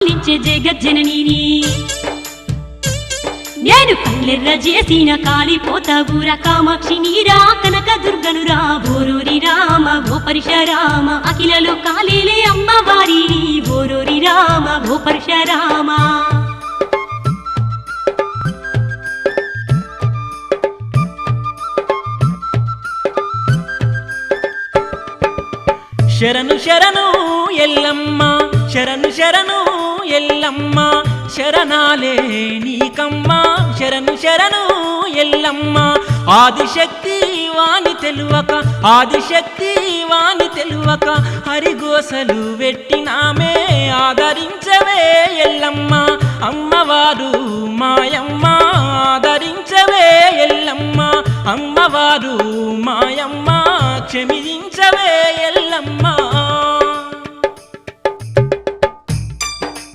పాలించే జగజ్జనని నేను కళ్ళెర్ర చేసిన కాలిపోతావుర కామాక్షి నీరా కనక దుర్గను రా బోరూరి రామ ఓ పరశురామ అఖిలలు కాలేలే అమ్మవారి బోరూరి రామ ఓ పరశురామ శరణు శరణు ఎల్లమ్మా. శరణు శరణు ఎల్లమ్మ శరణాలే నీకమ్మ. శరణు శరణు ఎల్లమ్మ ఆదిశక్తి వాణి తెలువక ఆదిశక్తి వాణి తెలువక హరిగోసలు పెట్టినామే ఆదరించవే ఎల్లమ్మ. అమ్మవారు మాయమ్మ ఆదరించవే ఎల్లమ్మ. అమ్మవారు మాయమ్మ క్షమించవే ఎల్లమ్మ.